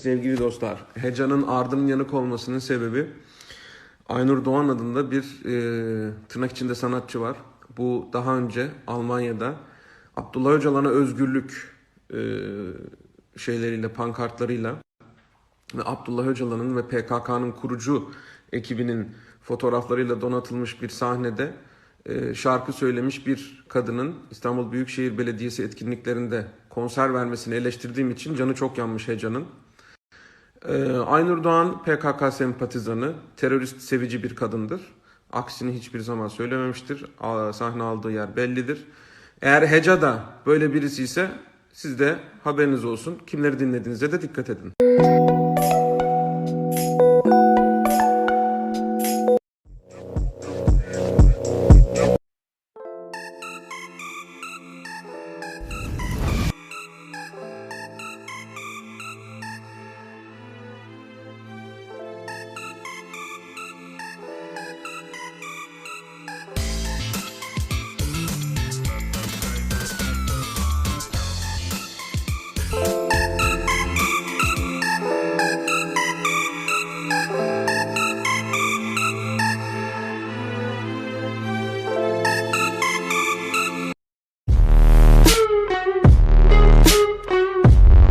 Sevgili dostlar, Heca'nın ardının yanık olmasının sebebi Aynur Doğan adında bir e, tırnak içinde sanatçı var. Bu daha önce Almanya'da Abdullah Öcalan'a özgürlük e, şeyleriyle, pankartlarıyla ve Abdullah Öcalan'ın ve PKK'nın kurucu ekibinin fotoğraflarıyla donatılmış bir sahnede e, şarkı söylemiş bir kadının İstanbul Büyükşehir Belediyesi etkinliklerinde konser vermesini eleştirdiğim için canı çok yanmış Heca'nın. Ee, Aynur Doğan PKK sempatizanı, terörist sevici bir kadındır. Aksini hiçbir zaman söylememiştir. Sahne aldığı yer bellidir. Eğer Heca da böyle birisi ise siz de haberiniz olsun. Kimleri dinlediğinize de dikkat edin.